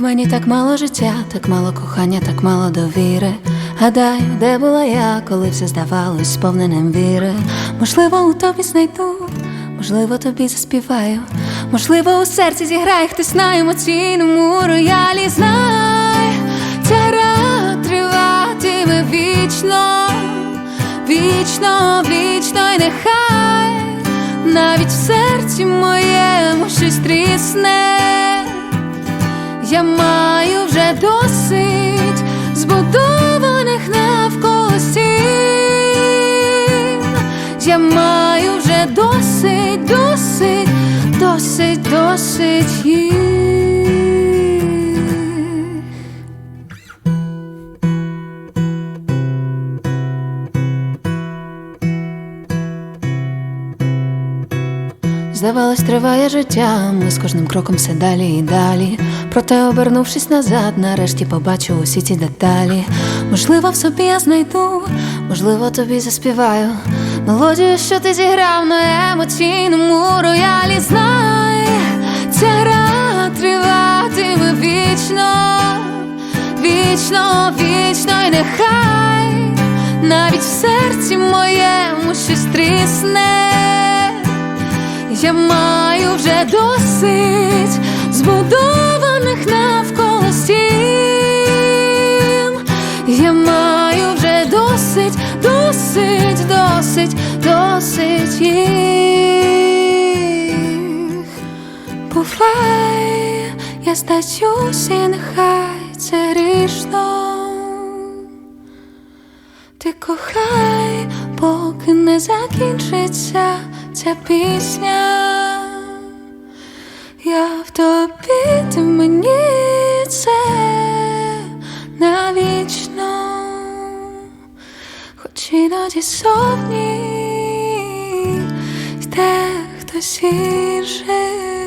мені так мало життя, так мало кохання, так мало довіри. Гадаю, де була я, коли все здавалось сповненим віри. Можливо, у тобі знайду, можливо, тобі заспіваю. Можливо, у серці зіграє хтось на емоційному роялі. Знай, ця гра триватиме вічно, вічно, вічно, і нехай навіть в серці моєму щось трісне. Я маю вже досить збудованих навколо стін. Я маю вже досить, досить, досить, досить їх. Здавалось, триває життя, ми з кожним кроком все далі і далі. Проте, обернувшись назад, нарешті побачу усі ці деталі. Можливо, в собі я знайду, можливо, тобі заспіваю. Мелодію, що ти зіграв на емоційному роялі. Знай, ця гра триватиме вічно, вічно, вічно, і нехай навіть в серці моєму щось трісне. Я маю вже досить збудованих навколо стін. Я маю вже досить, досить, досить, досить їх. Бувай, я здаюсь, і нехай це грішно. Ти кохай, поки не закінчиться ця пісня. Я в тобі, ти в мені це навічно, хоч іноді зовні йде хтось інший.